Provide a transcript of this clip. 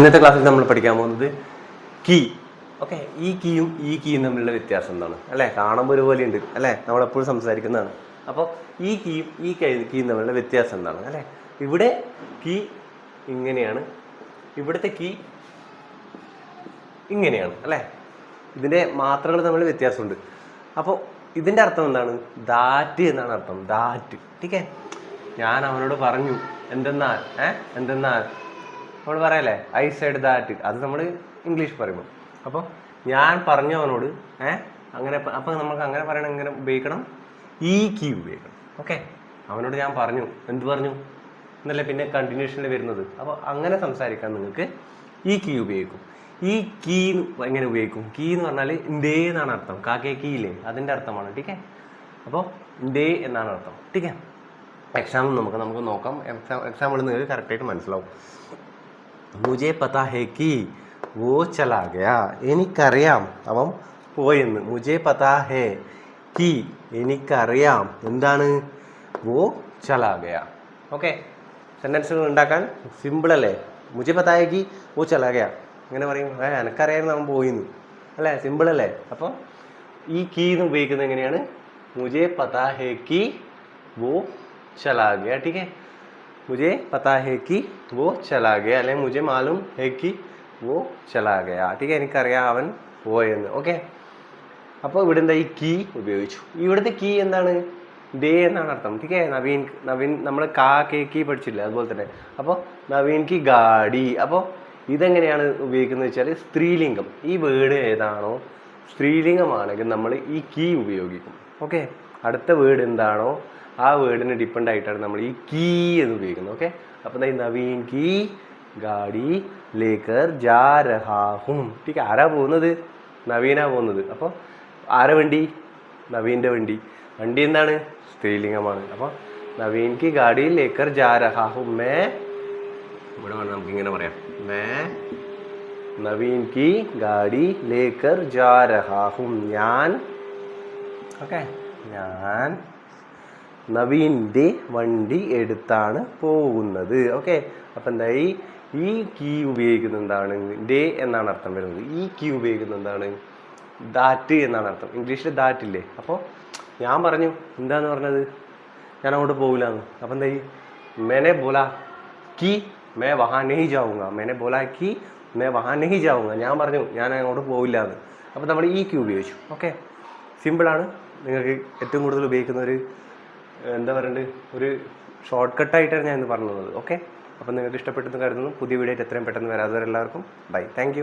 ഇന്നത്തെ ക്ലാസ്സിൽ നമ്മൾ പഠിക്കാൻ പോകുന്നത് കീ. ഓക്കെ ഈ കീയും ഈ കീയും തമ്മിലുള്ള വ്യത്യാസം എന്താണ്? അല്ലേ? കാണുമ്പോൾ ഒരുപോലെ ഉണ്ട് അല്ലേ? നമ്മളെപ്പോഴും സംസാരിക്കുന്നതാണ്. അപ്പോൾ ഈ കീയും ഈ കൈ- കീയും തമ്മിലുള്ള വ്യത്യാസം എന്താണ്? അല്ലേ? ഇവിടെ കീ ഇങ്ങനെയാണ് ഇവിടുത്തെ കീ ഇങ്ങനെയാണ് അല്ലേ? ഇതിന്റെ മാത്രകൾ തമ്മിൽ വ്യത്യാസമുണ്ട്. അപ്പോൾ ഇതിന്റെ അർത്ഥം എന്താണ്? ദാറ്റ് എന്നാണ് അർത്ഥം. ദാറ്റ്. ടീക്കേ? ഞാൻ അവനോട് പറഞ്ഞു എന്തെന്നാൽ ഏഹ് എന്തെന്നാൽ നമ്മൾ പറയല്ലേ ഐ സൈഡ് ദാറ്റ് അത് നമ്മൾ ഇംഗ്ലീഷ് പറയുമ്പോൾ അപ്പോൾ ഞാൻ പറഞ്ഞു അവനോട് ഏ? അങ്ങനെ അപ്പം അപ്പോൾ നമുക്ക് അങ്ങനെ പറയണം ഇങ്ങനെ ഉപയോഗിക്കണം. ഈ കീ ഉപയോഗിക്കണം. ഓക്കെ അവനോട് ഞാൻ പറഞ്ഞു. എന്ത് പറഞ്ഞു? എന്നല്ലേ പിന്നെ കണ്ടിന്യൂഷനിൽ വരുന്നത്. അപ്പോൾ അങ്ങനെ സംസാരിക്കാൻ നിങ്ങൾക്ക് ഈ കീ ഉപയോഗിക്കും. ഈ കീ എങ്ങനെ ഉപയോഗിക്കും? കീ എന്ന് പറഞ്ഞാൽ ഇന്തേ എന്നാണ് അർത്ഥം. കാക്കേ കീ ഇല്ലേ? അതിന്റെ അർത്ഥമാണ്. ടീക്കേ? അപ്പോൾ ഇന്തേ എന്നാണ് അർത്ഥം. ടീക്കേ? എക്സാമ്പിൾ നമുക്ക് നമുക്ക് നോക്കാം. എക്സാം എക്സാമ്പിൾ നിങ്ങൾക്ക് കറക്റ്റായിട്ട് മനസ്സിലാവും. മുജെ പതാഹേക്ക് വോ ചലാഗയ എനിക്കറിയാം അവൻ പോയെന്ന്. മുജെ പതാഹേ കി? എനിക്കറിയാം. എന്താണ്? വോ ചലാഗയ ഓക്കെ. സെന്റൻസുകൾ ഉണ്ടാക്കാൻ സിമ്പിൾ അല്ലേ? മുജെ പതാഹേക്ക് വോ ചലാഗയ ഇങ്ങനെ പറയും ഏ എനക്കറിയായിരുന്നു അവൻ പോയിന്ന്. അല്ലേ? സിമ്പിൾ അല്ലേ? അപ്പോൾ ഈ കീ എന്ന് ഉപയോഗിക്കുന്നത് എങ്ങനെയാണ്? മുജെ പതാഹേ കി വോ ചലാഗയ ടീക്കേ मुझे पता है कि वो चला गया അല്ലെങ്കിൽ मुझे मालूम है कि वो चला गया ठीक है എനിക്കറിയാം അവൻ പോയെന്ന് ഓക്കെ അപ്പോൾ ഇവിടെ എന്താ ഈ കീ ഉപയോഗിച്ചു ഇവിടുത്തെ കീ എന്താണ് ഡേ എന്നാണ് അർത്ഥം ठीक है നവീൻ നവീൻ നമ്മൾ കാ കേ കീ പഠിച്ചില്ലേ അതുപോലെ തന്നെ അപ്പോൾ നവീൻ കി ഗാഡി അപ്പോൾ ഇതെങ്ങനെയാണ് ഉപയോഗിക്കുന്നത് വെച്ചാൽ സ്ത്രീലിംഗം ഈ വേർഡ് ഏതാണോ സ്ത്രീലിംഗമാണെങ്കിൽ നമ്മൾ ഈ കീ ഉപയോഗിക്കും ഓക്കെ അടുത്ത വേർഡ് എന്താണോ ആ വേർഡിന് ഡിപ്പെൻഡ് ആയിട്ടാണ് നമ്മൾ ഈ കീ എന്ന് ഉപയോഗിക്കുന്നത് ഓക്കെ അപ്പം എന്താ നവീൻ കീ ഗാഡി ലേക്കർ ജാ രഹാഹും ടീക്ക് ആരാ പോകുന്നത്? നവീനാ പോകുന്നത്. അപ്പോൾ ആരാ വണ്ടി? നവീന്റെ വണ്ടി. വണ്ടി എന്താണ്? സ്ത്രീലിംഗമാണ്. അപ്പോൾ നവീൻ കി ഗാഡി ലേക്കർ ജാ രഹാഹും മേ. ഇവിടെ വേണം നമുക്ക് ഇങ്ങനെ പറയാം. മേ. നവീൻ കി ഗാഡി ലേക്കർ ജാ രഹാഹും ഞാൻ. ഓക്കെ ഞാൻ. നവീന്റെ വണ്ടി എടുത്താണ് പോകുന്നത്. ഓക്കെ അപ്പം എന്താ ഈ കീ ഉപയോഗിക്കുന്നത് എന്താണ് ഡേ എന്നാണ് അർത്ഥം വരുന്നത്. ഈ കീ ഉപയോഗിക്കുന്നത് എന്താണ് ദാറ്റ് എന്നാണ് അർത്ഥം. ഇംഗ്ലീഷിൽ ദാറ്റ് ഇല്ലേ? അപ്പോൾ ഞാൻ പറഞ്ഞു എന്താന്ന് പറഞ്ഞത്? ഞാൻ അങ്ങോട്ട് പോകില്ല എന്ന് അപ്പം എന്താ ഈ മേനെ ബോല കി മേ വഹാ നെഹി ജാവുക മേനെ ബോല കി മേ വഹാ നെഹി ഞാൻ പറഞ്ഞു ഞാൻ അങ്ങോട്ട് പോകില്ല എന്ന് അപ്പോൾ നമ്മൾ ഈ കീ ഉപയോഗിച്ചു. ഓക്കെ സിമ്പിളാണ് നിങ്ങൾക്ക് ഏറ്റവും കൂടുതൽ ഉപയോഗിക്കുന്ന ഒരു എന്താ പറയണ്ട്? ഒരു ഷോർട്ട് കട്ടായിട്ടാണ് ഞാൻ ഇന്ന് പറഞ്ഞത്. ഓക്കെ അപ്പം നിങ്ങൾക്ക് ഇഷ്ടപ്പെട്ടെന്ന് കരുതുന്നു. പുതിയ വീഡിയോ എത്രയും പെട്ടെന്ന് വരാതെ എല്ലാവർക്കും ബൈ താങ്ക്